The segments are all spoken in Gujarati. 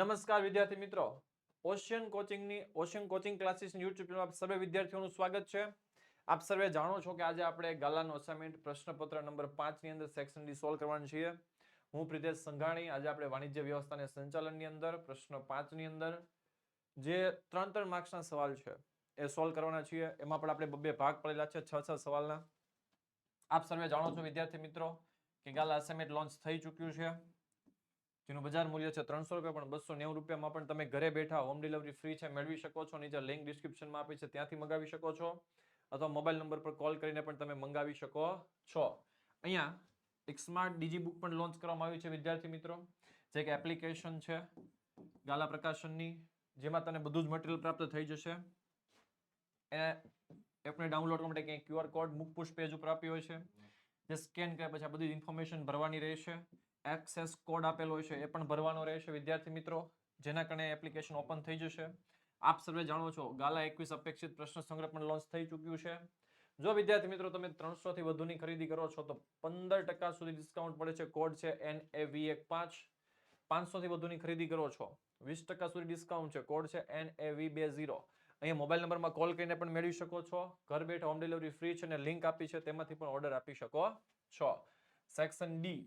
નમસ્કાર વિદ્યાર્થી મિત્રો. ઓશિયન કોચિંગની ઓશિયન કોચિંગ ક્લાસીસની યુટ્યુબ ચેનલ આપ સર્વે વિદ્યાર્થીઓનું સ્વાગત છે. આપ સર્વે જાણો છો કે આજે આપણે ગાલાનો અસાઇનમેન્ટ પ્રશ્નપત્ર નંબર પાંચની અંદર સેક્શન ડી સોલ્વ કરવાનું છીએ. હું પ્રિતેશ સંઘાણી. આજે આપણે વાણિજ્ય વ્યવસ્થાને સંચાલનની અંદર, પ્રશ્ન પાંચની અંદર, જે ત્રણ ત્રણ માર્ક્સના સવાલ છે, એ સોલ્વ કરવાના છીએ. એમાં પણ આપણે બબ્બે ભાગ પડેલા છે, છ છ સવાલના. આપ સર્વે જાણો છો વિદ્યાર્થી મિત્રો, કે ગાલા અસાઇનમેન્ટ લોન્ચ થઈ ચૂક્યું છે. જેનું બજાર મૂલ્ય છે ત્રણસો રૂપિયા, પણ બસો નેવું રૂપિયામાં પણ તમે ઘરે બેઠા હોમ ડિલિવરી ફ્રી છે, મેળવી શકો છો. નીચે લિંક ડિસ્ક્રિપ્શનમાં આપી છે, ત્યાંથી મંગાવી શકો છો. અથવા મોબાઈલ નંબર પર કોલ કરીને પણ તમે મંગાવી શકો છો. અહીંયા એક સ્માર્ટ ડીજી બુક પણ લોન્ચ કરવામાં આવી છે, વિદ્યાર્થી મિત્રો. જે એક એપ્લિકેશન છે, ગાલા પ્રકાશનની, જેમાં તને બધું જ મટીરિયલ પ્રાપ્ત થઈ જશે. એ એપને ડાઉનલોડ કરવા માટે ક્યાંય ક્યુઆર કોડ મુક પુશ પેજ ઉપર આપ્યો હોય છે. જે સ્કેન કર્યા પછી આ બધી ઇન્ફોર્મેશન ભરવાની રહેશે. એક્સેસ કોડ આપેલો હોય છે, એ પણ ભરવાનો રહેશે. વિદ્યાર્થી મિત્રો, જેના કારણે એપ્લિકેશન ઓપન થઈ જશે. આપ સર્વે જાણો છો, ગાલા એકવીસ અપેક્ષિત પ્રશ્ન સંગ્રહ પણ લોન્ચ થઈ ચૂક્યું છે. જો વિદ્યાર્થી મિત્રો, તમે ત્રણસો થી વધુની ખરીદી કરો છો, તો પંદર ટકા સુધી ડિસ્કાઉન્ટ પડે છે. કોડ છે એન એ વી એક પાંચ. પાંચસો થી વધુની ખરીદી કરો છો, વીસ ટકા સુધી ડિસ્કાઉન્ટ છે. કોડ છે એન એ વી બે ઝીરો. અહીંયા મોબાઈલ નંબરમાં કોલ કરીને પણ મેળવી શકો છો. ઘર બેઠા હોમ ડિલિવરી ફ્રી છે અને લિંક આપી છે, તેમાંથી પણ ઓર્ડર આપી શકો છો. સેક્શન ડી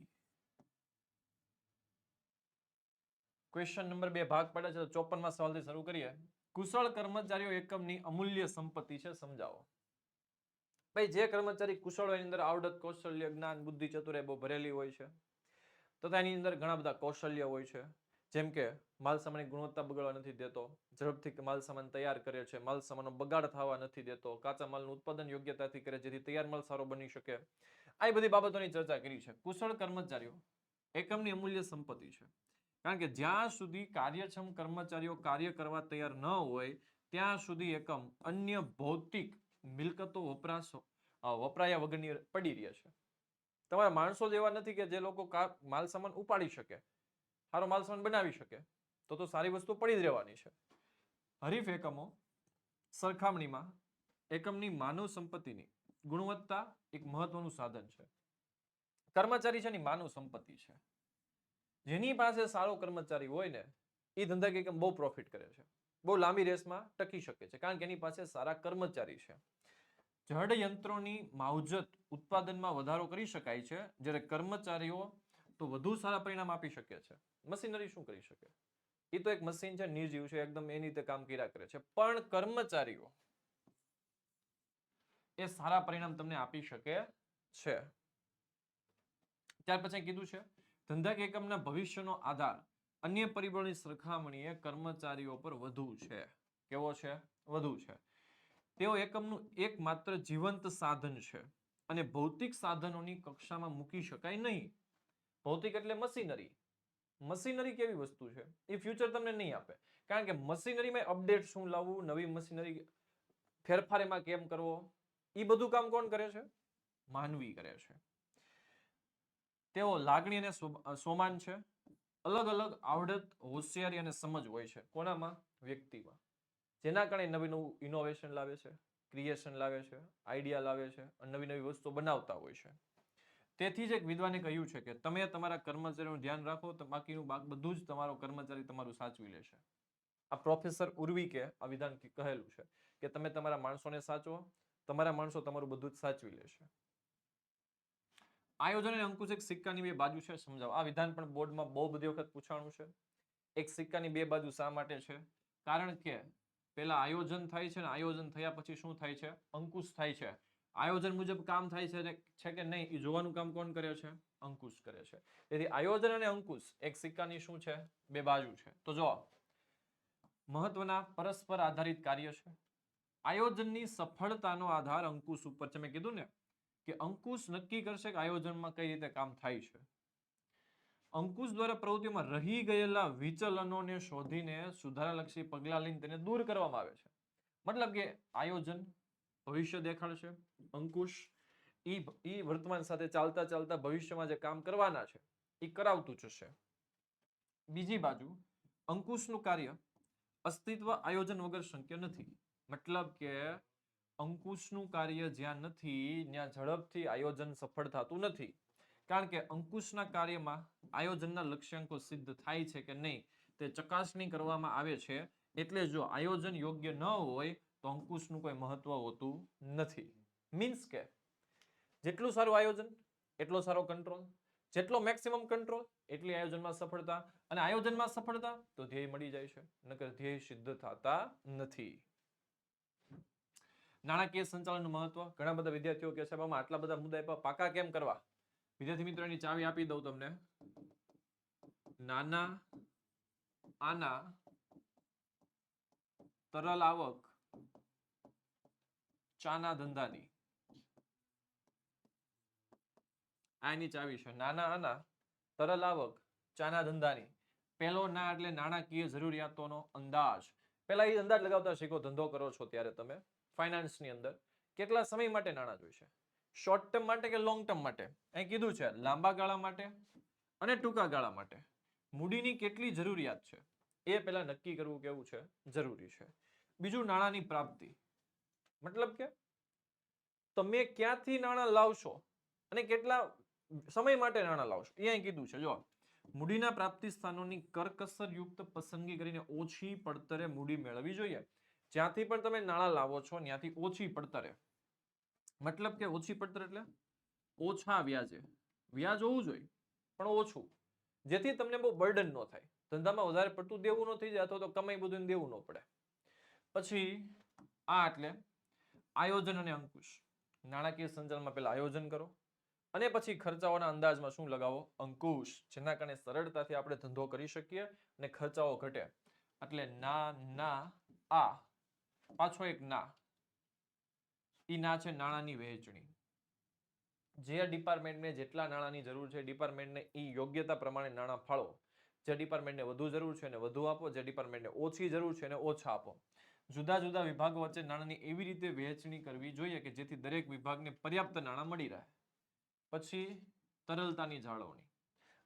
ક્વેશ્ચન નંબર બે, ભાગ પડે છે ચોપનમાં સવાલથી શરૂ કરીએ. કુશળ કર્મચારીઓ એકમની અમૂલ્ય સંપત્તિ છે, સમજાવો. ભાઈ, જે કર્મચારી કુશળ હોય એની અંદર આવડત, કૌશલ્ય, જ્ઞાન, બુદ્ધિ ચતુરાઈ બહુ ભરેલી હોય છે. તથા એની અંદર ઘણા બધા કૌશલ્ય હોય છે. જેમ કે માલ સામાનની ગુણવત્તા બગડવા નથી દેતો, ઝડપથી માલ સામાન તૈયાર કરે છે, માલ સામાનનો બગાડ થવા નથી દેતો, કાચા માલનું ઉત્પાદન યોગ્યતાથી કરે, જેથી તૈયાર માલ સારો બની શકે. આ બધી બાબતોની ચર્ચા કરી છે. કુશળ કર્મચારીઓ એકમની અમૂલ્ય સંપત્તિ છે. કારણ કે જ્યાં સુધી કાર્યક્ષમ કર્મચારીઓ કાર્ય કરવા તૈયાર ન હોય, ત્યાં સુધી એકમ અન્ય ભૌતિક મિલકતો વપરાશ વપરાયા વગરની પડી રહે છે. તમારા માણસો જેવા નથી કે જે લોકો માલ સામાન ઉપાડી શકે, સારો માલ સામાન બનાવી શકે, તો તો સારી વસ્તુ પડી જ રહેવાની છે. હરીફ એકમો સરખામણીમાં એકમની માનવ સંપત્તિની ગુણવત્તા એક મહત્વનું સાધન છે. કર્મચારી છે ની માનવ સંપત્તિ છે. જેની પાસે સારો કર્મચારી હોય ને, એ ધંધા એકમ બહુ પ્રોફિટ કરે છે. બહુ લાંબી રેસમાં ટકી શકે છે, કારણ કે એની પાસે સારા કર્મચારી છે. જડ યંત્રોની માવજત ઉત્પાદનમાં વધારો કરી શકાય છે, જ્યારે કર્મચારીઓ તો વધુ સારા પરિણામ આપી શકે છે. મશીનરી શું કરી શકે? એ તો એક મશીન છે, નિર્જીવ છે, એકદમ એની રીતે કામ કર્યા કરે છે. પણ કર્મચારીઓ એ સારા પરિણામ તમને આપી શકે છે. ત્યાર પછી કીધું છે ધંધા એકમના ભવિષ્યનો આધાર અન્ય પરિબળની સરખામણીએ કર્મચારીઓ પર વધુ છે. કેવો છે? વધુ છે. તેઓ એકમનું એકમાત્ર જીવંત સાધન છે અને ભૌતિક સાધનોની કક્ષામાં મૂકી શકાય નહીં. ભૌતિક એટલે મશીનરી. મશીનરી કેવી વસ્તુ છે? એ ફ્યુચર તમને નહીં આપે. કારણ કે મશીનરીમાં અપડેટ શું લાવવું, નવી મશીનરી ફેરફાર એમાં કેમ કરવો? એ બધું કામ કોણ કરે છે? માનવી કરે છે. તેઓ લાગણી અને સોમાન છે. અલગ અલગ આવડત, હોશિયારી અને સમજ હોય છે. કોનામાં? વ્યક્તિમાં. જેના કારણે નવી નવું ઇનોવેશન લાવે છે ક્રિએશન લાવે છે આઈડિયા લાવે છે અને નવી નવી વસ્તુઓ બનાવતા હોય છે. તેથી જ એક વિદ્વાને કહ્યું છે કે તમે તમારા કર્મચારીનું ધ્યાન રાખો, તો બાકીનું બાક બધું જ તમારો કર્મચારી તમારું સાચવી લેશે આ પ્રોફેસર ઉર્વિકે આ વિધાન કહેલું છે કે તમે તમારા માણસોને સાચવો, તમારા માણસો તમારું બધું જ સાચવી લેશે આયોજન અને અંકુશ એક સિક્કાની બે બાજુ છે, સમજાવો. આ વિધાન પણ બોર્ડમાં બહુ બધી વખત પૂછાણું છે. એક સિક્કાની બે બાજુ શા માટે છે? કારણ કે પેલા આયોજન થાય છે ને આયોજન થયા પછી શું થાય છે? અંકુશ થાય છે. આયોજન મુજબ કામ થાય છે કે નહીં એ જોવાનું કામ કોણ કરે છે? અંકુશ કરે છે. તેથી આયોજન અને અંકુશ એક સિક્કાની શું છે? બે બાજુ છે. તો જો મહત્વના પરસ્પર આધારિત કાર્ય છે. આયોજનની સફળતાનો આધાર અંકુશ ઉપર છે. મેં કીધું ને કે અંકુશ નક્કી કરશે કે આયોજનમાં કઈ રીતે કામ થાય છે. અંકુશ દ્વારા પ્રવૃત્તિમાં રહી ગયેલા વિચલનોને શોધીને સુધારાલક્ષી પગલાં લઈને તેને દૂર કરવામાં આવે છે. મતલબ કે આયોજન, ભવિષ્ય દેખાડશે, અંકુશ, ઈ ઈ વર્તમાન સાથે ચાલતા ચાલતા ભવિષ્યમાં જે કામ કરવાના છે એ કરાવતું જશે બીજી બાજુ, અંકુશનું કાર્ય અસ્તિત્વ આયોજન વગર શક્ય નથી. મતલબ કે અંકુશનું કાર્ય જ્યાં નથી, ત્યાં ઝડપથી આયોજન સફળ થતું નથી. કારણ કે અંકુશના કાર્યમાં આયોજનના લક્ષ્યાંકો સિદ્ધ થાય છે કે નહીં, તે ચકાસણી કરવામાં આવે છે. એટલે જો આયોજન યોગ્ય ન હોય, તો અંકુશનું કોઈ મહત્વ હોતું નથી. મીન્સ કે જેટલું સારું આયોજન, એટલો સારો કંટ્રોલ જેટલો મેક્સિમમ કંટ્રોલ એટલી આયોજનમાં સફળતા. અને આયોજનમાં સફળતા તો ધ્યેય મળી જાય છે, નકર ધ્યેય સિદ્ધ થતા નથી. નાણાકીય સંચાલનનું મહત્વ? ઘણા બધા વિદ્યાર્થીઓ કે સાહેબ આમાં આટલા બધા મુદ્દા આપ્યા, પાકા કેમ કરવા? વિદ્યાર્થી મિત્રો એની ચાવી આપી દઉં તમને. નાના, આના, તરલ આવક, ચાના ધંધાની. આની ચાવી છે. નાના, આના, તરલ આવક, ચાના ધંધાની. પહેલો ના એટલે નાણાકીય જરૂરિયાતોનો અંદાજ. પહેલા એ અંદાજ લગાવતા શીખો, ધંધો કરો છો ત્યારે તમે. ફાઇનાન્સની અંદર કેટલા સમય માટે નાણાં જોઈશે? શોર્ટ ટર્મ માટે કે લોંગ ટર્મ માટે? અહીં કીધું છે લાંબા ગાળા માટે અને ટૂંકા ગાળા માટે. મૂડીની કેટલી જરૂરિયાત છે? એ પહેલાં નક્કી કરવું કેવું છે? જરૂરી છે. બીજું નાણાંની પ્રાપ્તિ. મતલબ કે તમે ક્યાંથી નાણાં લાવશો અને કેટલા સમય માટે નાણાં લાવશો? એ કીધું છે. જો, મૂડીના પ્રાપ્તિ સ્થાનોની કરકસર યુક્ત પસંદગી કરીને ઓછી પડતરે મૂડી મેળવવી જોઈએ. જ્યાંથી પણ તમે નાણાં લાવો છો ત્યાંથી ઓછી પડતરે મતલબ કે ઓછી પડતર એટલે? ઓછા વ્યાજે. વ્યાજ હોવું જોઈએ, પણ ઓછું. જેથી તમને બહુ બર્ડન ન થાય. ધંધામાં વધારે પડતું દેવું ન થઈ જાય, અથવા તો કમાઈ બધું દેવું ન પડે. પછી, આ એટલે આયોજન અને અંકુશ. નાણાકીય સંચાલનમાં પહેલા આયોજન કરો, અને પછી ખર્ચાઓના અંદાજમાં શું લગાવો? અંકુશ, જેના કારણે સરળતાથી આપણે ધંધો કરી શકીએ અને ખર્ચાઓ ઘટે. એટલે ના ના, આ. પાછો એક ના. ઈ ના છે નાણાંની વહેંચણી. જે ડિપાર્ટમેન્ટને જેટલા નાણાંની જરૂર છે, ડિપાર્ટમેન્ટને ઈ યોગ્યતા પ્રમાણે નાણાં ફાળો. જે ડિપાર્ટમેન્ટને વધુ જરૂર છે એને વધુ આપો, જે ડિપાર્ટમેન્ટને ઓછી જરૂર છે એને ઓછા આપો. જુદા જુદા વિભાગો વચ્ચે નાણાંની એવી રીતે વહેંચણી કરવી જોઈએ કે જેથી દરેક વિભાગને પર્યાપ્ત નાણાં મળી રહે. પછી તરલતાની જાળવણી.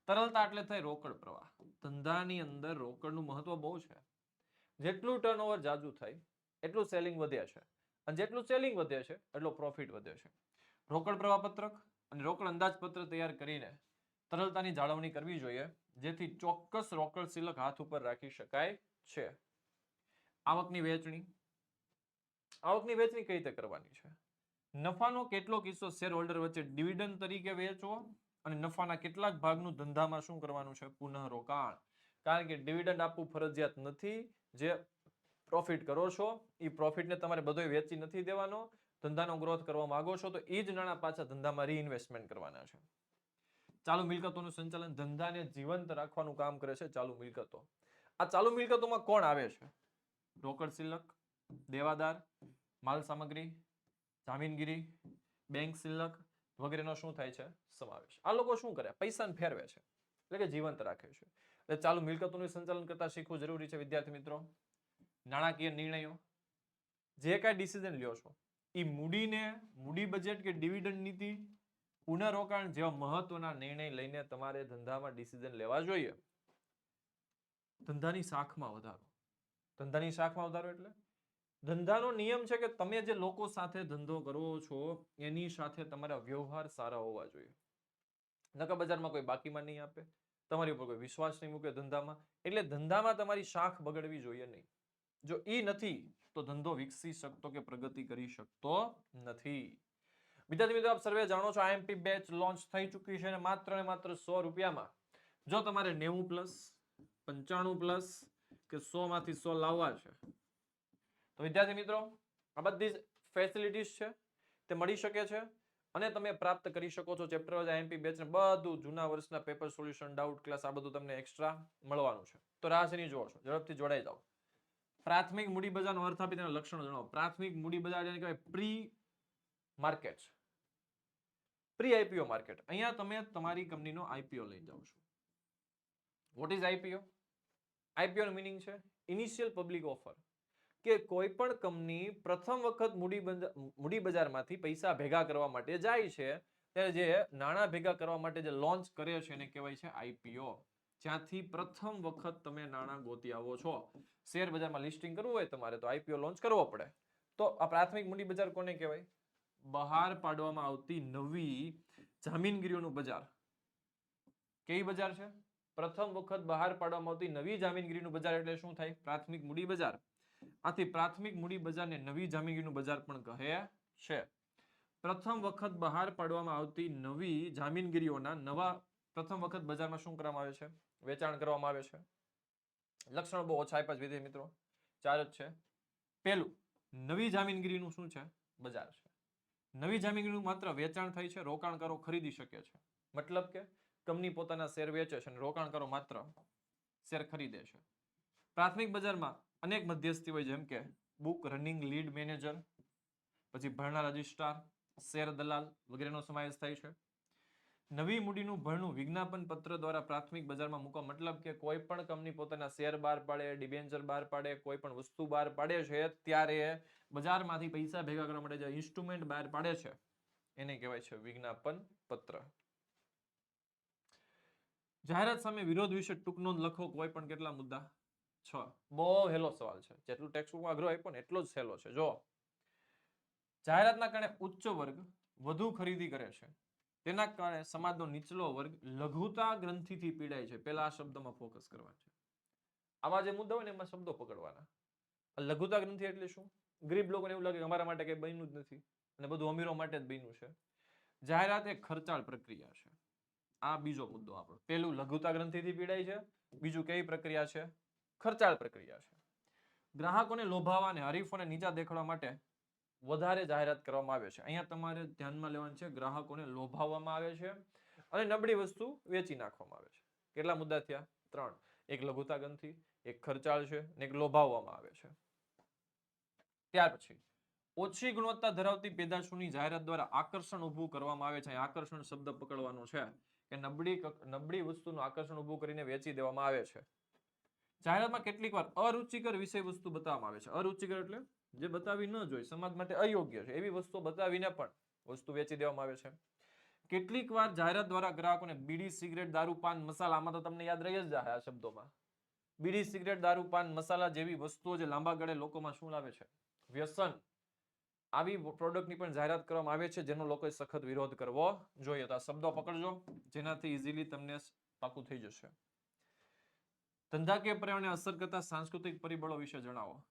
તરલતા એટલે થાય રોકડ પ્રવાહ. ધંધાની અંદર રોકડનું મહત્વ બહુ છે. જેટલું ટર્નઓવર જાજુ થાય એટલું સેલિંગ વધે છે. અને જેટલું સેલિંગ વધે છે, એટલો પ્રોફિટ વધે છે. રોકડ પ્રવાહપત્રક અને રોકડ અંદાજપત્ર તૈયાર કરીને તરલતાની જાળવણી કરવી જોઈએ, જેથી ચોક્કસ રોકડ સિલક હાથ ઉપર રાખી શકાય છે. આવકની વહેંચણી. આવકની વહેંચણી કઈ રીતે કરવાની છે? નફાનો કેટલો કિસ્સો શેર હોલ્ડર વચ્ચે ડિવિડન્ડ તરીકે વહેંચવો અને નફાના કેટલાક ભાગનું ધંધામાં શું કરવાનું છે? પુનઃ રોકાણ કારણ કે ડિવિડન્ડ આપવું ફરજિયાત નથી, જે પ્રોફિટ કરો છો, એ પ્રોફિટને તમારે બધો વેચી નથી દેવાનો, ધંધાનો ગ્રોથ કરવા માંગો છો, તો એ જ નાણાં પાછા ધંધામાં રીઇન્વેસ્ટમેન્ટ કરવાના છે. ચાલુ મિલકતોનું સંચાલન ધંધાને જીવંત રાખવાનું કામ કરે છે ચાલુ મિલકતો. આ ચાલુ મિલકતોમાં કોણ આવે છે? રોકડ સિલક, દેવાદાર, માલ સામગ્રી, જામીનગીરી, બેંક સિલક વગેરેનો શું થાય છે? સમાવેશ. આ લોકો શું કરે? પૈસાને ફેરવે છે. એટલે કે જીવંત રાખે છે. એટલે ચાલુ મિલકતોનું સંચાલન કરતા શીખવું જરૂરી છે, વિદ્યાર્થી મિત્રો. નાણાકીય નિર્ણયો. જે કાંઈ ડિસિઝન લ્યો છો એ મૂડીને, મૂડી બજેટ કે ડિવિડન્ડ નીતિ, પુનઃરોકાણ જેવા મહત્વના નિર્ણય લઈને તમારે ધંધામાં ડિસિઝન લેવા જોઈએ. ધંધાની શાખમાં વધારો. ધંધાની શાખમાં વધારો એટલે? ધંધાનો નિયમ છે કે તમે જે લોકો સાથે ધંધો કરો છો, એની સાથે તમારા વ્યવહાર સારા હોવા જોઈએ. નકર બજારમાં કોઈ બાકીમાં નહીં આપે, તમારી ઉપર કોઈ વિશ્વાસ નહીં મૂકે ધંધામાં, એટલે ધંધામાં તમારી શાખ બગડવી જોઈએ નહીં. જો ઈ નથી, તો ધંધો વિકસી શકતો કે પ્રગતિ કરી શકતો નથી. વિદ્યાર્થી મિત્રો, આપ સર્વે જાણો છો આઈએમપી બેચ લોન્ચ થઈ ચૂકી છે અને માત્ર ને માત્ર સો રૂપિયામાં. જો તમારે નેવું પ્લસ, પંચાણું પ્લસ કે સો માંથી સો લાવવા છે, તો વિદ્યાર્થી મિત્રો, આ બધી ફેસિલિટીઝ છે, તે મળી શકે છે અને તમે પ્રાપ્ત કરી શકો છો ચેપ્ટર વાઇઝ આઈએમપી બેચ ને બધું જૂના વર્ષના પેપર સોલ્યુશન ડાઉટ ક્લાસ આ બધું તમને એક્સ્ટ્રા મળવાનું છે. તો રાહ જોવો છો, ઝડપથી જોડાઈ જાઓ. પ્રાથમિક મૂડી બજારનો અર્થ આપી તેના લક્ષણો જણાવો. પ્રાથમિક મૂડી બજાર જેને કહેવાય pre market pre IPO market અહીંયા તમે તમારી કંપનીનો આઈપીઓ લઈ જાઓ છો. વોટ ઇઝ આઈપીઓ આઈપીઓ નો મિનિંગ છે ઇનિશિયલ પબ્લિક ઓફર કે કોઈ પણ કંપની પ્રથમ વખત મૂડી મૂડી બજારમાંથી પૈસા ભેગા કરવા માટે જાય છે, ત્યારે જે નાણાં ભેગા કરવા માટે જે લોન્ચ કરે છે એને કહેવાય છે આઈપીઓ જ્યાંથી પ્રથમ વખત તમે નાણાં ગોતી આવો છો. શેર બજારમાં લિસ્ટિંગ કરવું હોય તમારે તો આઈપીઓ લોન્ચ કરવો પડે. તો આ પ્રાથમિક મૂડી બજાર કોને કહેવાય? બહાર પાડવામાં આવતી નવી જામીનગીરીઓનું બજાર. કેવી બજાર છે? પ્રથમ વખત બહાર પાડવામાં આવતી નવી જામીનગીરીનું બજાર એટલે શું થાય? પ્રાથમિક મૂડી બજાર. આથી પ્રાથમિક મૂડી બજારને નવી જામીનગીરીનું બજાર પણ કહે છે. પ્રથમ વખત બહાર પાડવામાં આવતી નવી જામીનગીરીઓના નવા પ્રથમ વખત બજારમાં શું કરવામાં આવે છે? વેચાણ કરવામાં આવે છે. લક્ષણો બહુ ઓછા આપ્યા છે મિત્રો. ચાર જ છે. પહેલું, નવી જામીનગીરીનું શું છે? બજાર છે. નવી જામીનગીરીનું માત્ર વેચાણ થાય છે, રોકાણકારો ખરીદી શકે છે. મતલબ કે કંપની પોતાના શેર વેચે છે અને રોકાણકારો માત્ર શેર ખરીદે છે. પ્રાથમિક બજારમાં અનેક મધ્યસ્થી હોય જેમ કે બુક રનિંગ લીડ મેનેજર, પછી ભરણા રજિસ્ટ્રાર, શેર દલાલ વગેરેનો સમાવેશ થાય છે. નવી મૂડીનું ભરણું વિજ્ઞાપન પત્ર દ્વારા પ્રાથમિક બજારમાં મૂકવા મતલબ કે કોઈ પણ કંપની પોતાના શેર બહાર પાડે, ડિબેન્ચર બહાર પાડે, કોઈ પણ વસ્તુ બહાર પાડે છે, ત્યારે બજારમાંથી પૈસા ભેગા કરવા માટે જે ઇન્સ્ટ્રુમેન્ટ બહાર પાડે છે, એને કહેવાય છે વિજ્ઞાપન પત્ર. જાહેરાત સામે વિરોધ વિશે ટૂંક નોંધ લખો, કોઈ પણ કેટલા મુદ્દા? છ. બહુ હેલો સવાલ છે. જેટલું ટેક્સ્ટબુકમાં અઘરો આપ્યો ને એટલો જ સહેલો છે. જો જાહેરાતના કારણે ઉચ્ચ વર્ગ વધુ ખરીદી કરે છે. તેના કારણે સમાજનો નીચલો વર્ગ લઘુતા ગ્રંથિથી પીડાય છે. પેલા આ શબ્દમાં ફોકસ કરવાનું છે. આવા જે મુદ્દા હોય ને એમાં શબ્દો પકડવાના. લઘુતા ગ્રંથિ એટલે શું? ગરીબ લોકોને એવું લાગે કે અમારા માટે કઈ બન્યું જ નથી અને બધું અમીરો માટે જ બન્યું છે. જાહેરાત એ ખર્ચાળ પ્રક્રિયા છે. આ બીજો મુદ્દો આપણો. પેલું લઘુતા ગ્રંથિથી પીડાય છે. બીજું કેવી પ્રક્રિયા છે? ખર્ચાળ પ્રક્રિયા છે. ગ્રાહકોને લોભાવા અને હરીફોને નીચા દેખાડવા માટે વધારે જાહેરાત કરવામાં આવે છે. અહીંયા તમારે ધ્યાનમાં લેવાનું છે, ગ્રાહકોને લોભાવવામાં આવે છે અને નબળી વસ્તુ વેચી નાખવામાં આવે છે. કેટલા મુદ્દા થયા? ત્રણ. એક લઘુતા ગ્રંથિ એક ખર્ચાળ છે અને એક લોભાવવામાં આવે છે. ત્યાર પછી, ઓછી ગુણવત્તા ધરાવતી પેદાશોની જાહેરાત દ્વારા આકર્ષણ ઊભું કરવામાં આવે છે. આકર્ષણ શબ્દ પકડવાનો છે કે નબળી નબળી વસ્તુનું આકર્ષણ ઊભું કરીને વેચી દેવામાં આવે છે. જાહેરાતમાં કેટલીક વાર અરુચિકર વિષય વસ્તુ બતાવવામાં આવે છે. અરુચિકર એટલે જે બતાવી ન જોઈએ સમાજ માટે અયોગ્ય છે. એવી વસ્તુ બતાવીને પણ વસ્તુ વેચી દેવામાં આવે છે. કેટલીક વાર જાહેરાત દ્વારા ગ્રાહકોને બીડી, સિગરેટ, દારૂ મસાલા, આમાં તો તમને યાદ રહી જ જાય આ શબ્દોમાં. બીડી, સિગરેટ, દારૂ, પાન, મસાલા જેવી વસ્તુઓ જે લાંબા ગાળે લોકોમાં શું લાવે છે? વ્યસન. આવી પ્રોડક્ટની પણ જાહેરાત કરવામાં આવે છે, જેનો લોકોએ સખત વિરોધ કરવો જોઈએ. તો આ શબ્દો પકડજો, જેનાથી ઇઝીલી તમને પાકું થઈ જશે. ધંધાકીય પર્યાવરણને અસર કરતા સાંસ્કૃતિક પરિબળો વિશે જણાવો.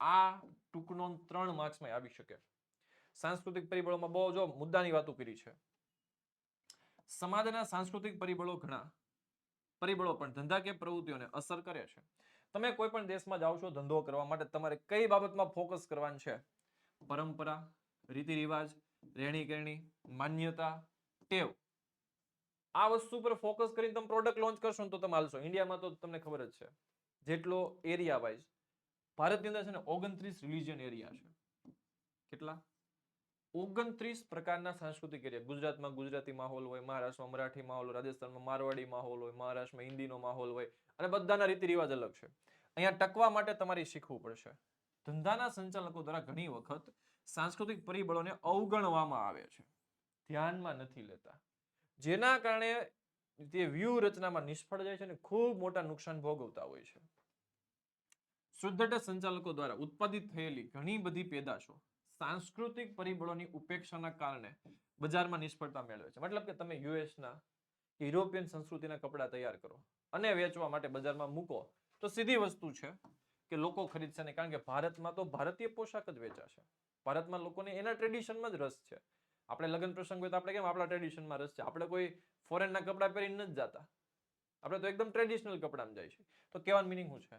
આ ટૂંકનો ત્રણ માર્ક્સમાં આવી શકે. સાંસ્કૃતિક પરિબળોમાં બહુ જો મુદ્દાની વાતો કરી છે. સમાજના સાંસ્કૃતિક પરિબળો ઘણા. પરિબળો પણ ધંધાકીય પ્રવૃત્તિઓને અસર કરે છે. તમે કોઈ પણ દેશમાં જાઓ છો ધંધો કરવા માટે તમારે કઈ બાબતમાં ફોકસ કરવાનું છે? પરંપરા રીતિ રિવાજ રહેણી કરણી માન્યતા, ટેવ. આ વસ્તુ પર ફોકસ કરીને તમે પ્રોડક્ટ લોન્ચ કરશો તો તમે હાલશો. ઇન્ડિયામાં તો તમને ખબર જ છે. જેટલો એરિયા વાઇઝ ભારતની અંદર છે ને ઓગણત્રીસ રિલિજિયન એરિયા છે. કેટલા? ઓગણત્રીસ પ્રકારના સાંસ્કૃતિક એરિયા ગુજરાતમાં ગુજરાતી માહોલ હોય, મહારાષ્ટ્રમાં મરાઠી માહોલ, રાજસ્થાનમાં મારવાડી માહોલ હોય, મહારાષ્ટ્રમાં હિન્દીનો માહોલ હોય અને બધાના રીતિ રિવાજ અલગ છે. અહીંયા ટકવા માટે તમારે શીખવું પડશે. ધંધાના સંચાલકો દ્વારા ઘણી વખત સાંસ્કૃતિક પરિબળોને અવગણવામાં આવે છે. ધ્યાનમાં નથી લેતા. જેના કારણે તે વ્યૂહરચનામાં નિષ્ફળ જાય છે અને ખૂબ મોટા નુકસાન ભોગવતા હોય છે. શુદ્ધતા સંચાલકો દ્વારા ઉત્પાદિત થયેલી ઘણી બધી પેદાશો સાંસ્કૃતિક પરિબળોની ઉપેક્ષાના કારણે બજારમાં નિષ્ફળતા મેળવે છે. મતલબ કે તમે યુએસના યુરોપિયન સંસ્કૃતિના કપડાં તૈયાર કરો અને વેચવા માટે બજારમાં મૂકો, તો સીધી વસ્તુ છે કે લોકો ખરીદશે નહીં. કારણ કે ભારતમાં તો ભારતીય પોશાક જ વેચાશે ભારતમાં લોકોને એના ટ્રેડિશનમાં જ રસ છે. આપણે લગ્ન પ્રસંગ હોય તો આપણે કેમ આપણા ટ્રેડિશનમાં રસ છે? આપણે કોઈ ફોરેનના કપડાં પહેરીને નથી જતા. આપણે તો એકદમ ટ્રેડિશનલ કપડામાં જાય છે તો કહેવાનું મિનિંગ શું છે?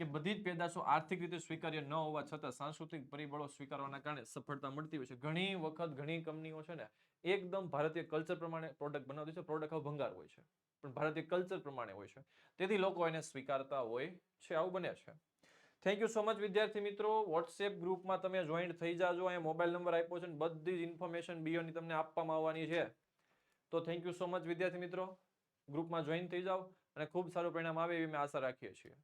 કે બધી જ પેદાશો આર્થિક રીતે સ્વીકાર્ય ન હોવા છતાં સાંસ્કૃતિક પરિબળો સ્વીકારવાના કારણે સફળતા મળતી હોય છે. ઘણી વખત ઘણી કંપનીઓ છે ને, એકદમ ભારતીય કલ્ચર પ્રમાણે પ્રોડક્ટ બનાવતી છે પ્રોડક્ટ હવે ભંગાર હોય છે. પણ ભારતીય કલ્ચર પ્રમાણે હોય છે. તેથી લોકો એને સ્વીકારતા હોય છે, આવું બને છે. થેન્ક યુ સો મચ વિદ્યાર્થી મિત્રો. વોટ્સએપ ગ્રુપમાં તમે જોઈન્ટ થઈ જાજો. અહીંયા મોબાઈલ નંબર આપ્યો છે બધી જ ઇન્ફોર્મેશન બીઓની તમને આપવામાં આવવાની છે. તો થેન્ક યુ સો મચ વિદ્યાર્થી મિત્રો. ગ્રુપમાં જોઈન થઈ જાઓ અને ખૂબ સારું પરિણામ આવે એવી મેં આશા રાખીએ છીએ.